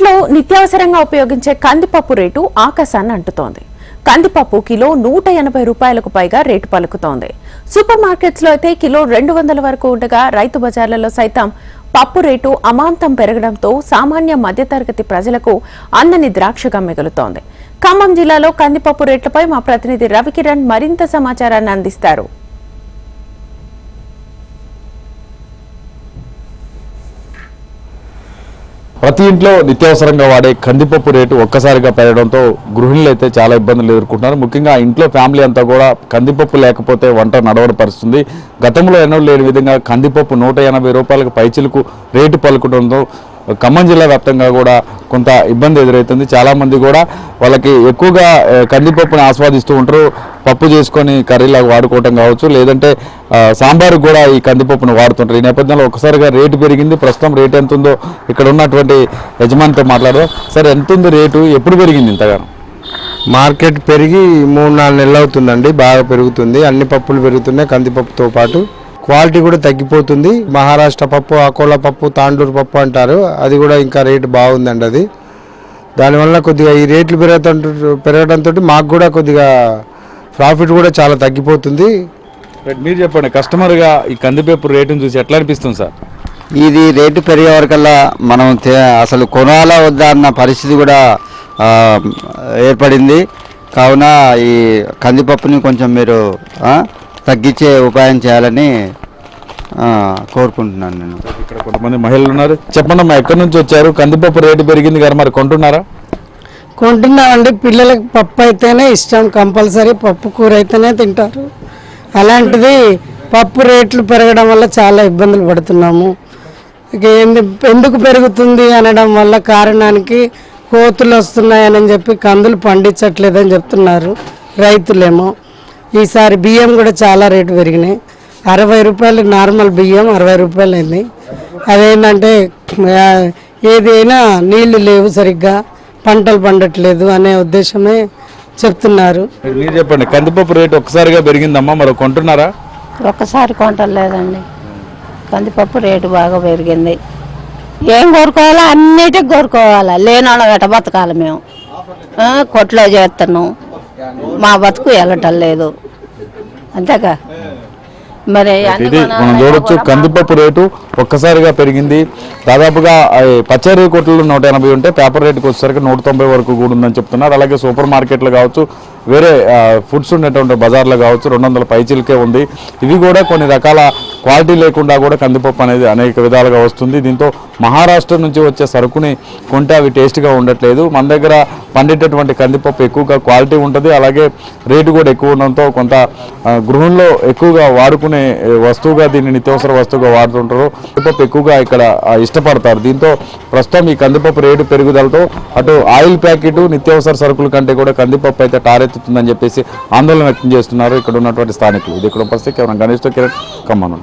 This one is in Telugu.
వంటింట్లో నిత్యావసరంగా ఉపయోగించే కందిపప్పు రేటు ఆకాశాన్ని అంటుతోంది. కందిపప్పు కిలో నూట ఎనభై రూపాయలకు పైగా రేటు పలుకుతోంది. సూపర్ మార్కెట్స్లో అయితే కిలో రెండు వందల వరకు ఉండగా రైతు బజార్లలో సైతం పప్పు రేటు అమాంతం పెరగడంతో సామాన్య మధ్యతరగతి ప్రజలకు అందని ద్రాక్షగా మిగులుతోంది. ఖమ్మం జిల్లాలో కందిపప్పు రేట్లపై మా ప్రతినిధి రవికిరణ్ మరింత సమాచారాన్ని అందిస్తారు. ప్రతి ఇంట్లో నిత్యావసరంగా వాడే కందిపప్పు రేటు ఒక్కసారిగా పెరగడంతో గృహిణులు అయితే చాలా ఇబ్బందులు ఎదుర్కొంటున్నారు. ముఖ్యంగా ఇంట్లో ఫ్యామిలీ అంతా కూడా కందిపప్పు లేకపోతే వంట నడవడం పరిస్థితుంది. గతంలో ఎన్నో లేని విధంగా కందిపప్పు నూట ఎనభై రూపాయలకు పైచిలకు రేటు పలుకడంతో ఖమ్మం జిల్లా వ్యాప్తంగా కూడా కొంత ఇబ్బంది ఎదురవుతుంది చాలామంది కూడా వాళ్ళకి ఎక్కువగా కందిపప్పుని ఆస్వాదిస్తూ ఉంటారు. పప్పు చేసుకొని కర్రీలాగా వాడుకోవటం కావచ్చు లేదంటే సాంబారు కూడా ఈ కందిపప్పును వాడుతుంటారు. ఈ నేపథ్యంలో ఒకసారిగా రేటు పెరిగింది. ప్రస్తుతం రేటు ఎంత ఉందో ఇక్కడ ఉన్నటువంటి యజమానితో మాట్లాడదాం. సార్ ఎంత ఉంది రేటు? ఎప్పుడు పెరిగింది ఇంతగానో? మార్కెట్ పెరిగి మూడు నాలుగు నెలలు అవుతుందండి. బాగా పెరుగుతుంది. అన్ని పప్పులు పెరుగుతున్నాయి. కందిపప్పుతో పాటు క్వాలిటీ కూడా తగ్గిపోతుంది. మహారాష్ట్ర పప్పు అకోలా పప్పు తాండూరు పప్పు అంటారు. అది కూడా ఇంకా రేటు బాగుందండి అది. దానివల్ల కొద్దిగా ఈ రేట్లు పెరగటం పెరగడంతో మాకు కూడా కొద్దిగా ప్రాఫిట్ కూడా చాలా తగ్గిపోతుంది. మీరు చెప్పండి కస్టమర్గా ఈ కందిపప్పు రేటును చూసి ఎట్లా అనిపిస్తుంది సార్? ఇది రేటు పెరిగే వరకల్లా మనం అసలు కొనాలా వద్దా అన్న పరిస్థితి కూడా ఏర్పడింది. కావున ఈ కందిపప్పుని కొంచెం మీరు తగ్గించే ఉపాయం చేయాలని కోరుకుంటున్నాను నేను. ఇక్కడ కొంతమంది మహిళలు ఉన్నారు. చెప్పండి అమ్మా ఎక్కడి నుంచి వచ్చారు? కందిపప్పు రేటు పెరిగింది కదా మరి కొంటున్నారా? కొంటున్నామండి. పిల్లలకు పప్పు అయితేనే ఇష్టం కంపల్సరీ పప్పు కూర అయితేనే తింటారు. అలాంటిది పప్పు రేట్లు పెరగడం వల్ల చాలా ఇబ్బందులు పడుతున్నాము. ఇక ఏంది ఎందుకు పెరుగుతుంది అనడం వల్ల కారణానికి కోతులు వస్తున్నాయని చెప్పి కందులు పండించట్లేదని చెప్తున్నారు రైతులేమో. ఈసారి బియ్యం కూడా చాలా రేటు పెరిగినాయి. అరవై రూపాయలు నార్మల్ బియ్యం అరవై రూపాయలు అయింది అదేంటంటే ఏదైనా నీళ్ళు లేవు సరిగ్గా. పంటలు పండట్లేదు అనే ఉద్దేశమే చెప్తున్నారు. మీరు చెప్పండి కందిపప్పు రేటు ఒక్కసారిగా పెరిగిందమ్మా మరి కొంటున్నారా? ఒక్కసారి కొంటలేదండి. కందిపప్పు రేటు బాగా పెరిగింది. ఏం కోరుకోవాలో అన్నిటికి కోరుకోవాలా. లేనోళ్ళ వెట బతకాలి మేము. ఆ, కొట్లో చేస్తున్నాం మా బతుకు వెళ్ళటం లేదు. అంతేగా? మరి ఇది మనం చూడొచ్చు కందిపప్పు రేటు ఒక్కసారిగా పెరిగింది. దాదాపుగా ఆ, పచ్చడి కొట్లు నూట ఎనభై ఉంటే పేపర్ రేటుకి వచ్చేసరికి నూట తొంభై వరకు కూడా ఉందని చెప్తున్నారు. అలాగే సూపర్ మార్కెట్లు కావచ్చు వేరే ఫుడ్స్ ఉన్నటువంటి బజార్లు కావచ్చు రెండు వందల పైచీలకే ఉంది. ఇవి కూడా కొన్ని రకాల క్వాలిటీ లేకుండా కూడా కందిపప్పు అనేది అనేక విధాలుగా వస్తుంది. దీంతో మహారాష్ట్ర నుంచి వచ్చే సరుకుని కొంటే అవి టేస్ట్గా ఉండట్లేదు. మన దగ్గర పండేటటువంటి కందిపప్పు ఎక్కువగా క్వాలిటీ ఉంటుంది అలాగే రేటు కూడా ఎక్కువ ఉండడంతో కొంత గృహంలో ఎక్కువగా వాడుకునే వస్తువుగా దీన్ని నిత్యావసర వస్తువుగా వాడుతుంటారు. కందిపప్పు ఎక్కువగా ఇక్కడ ఇష్టపడతారు. దీంతో ప్రస్తుతం ఈ కందిపప్పు రేటు పెరుగుదలతో అటు ఆయిల్ ప్యాకెట్ నిత్యావసర సరుకుల కంటే కూడా కందిపప్పు అయితే టారెత్తుతుందని చెప్పేసి ఆందోళన వ్యక్తం చేస్తున్నారు ఇక్కడ ఉన్నటువంటి స్థానికులు. ఇది ఇక్కడ పరిస్థితి కేవలం గణేష్తో కిరణ్ కమ్మను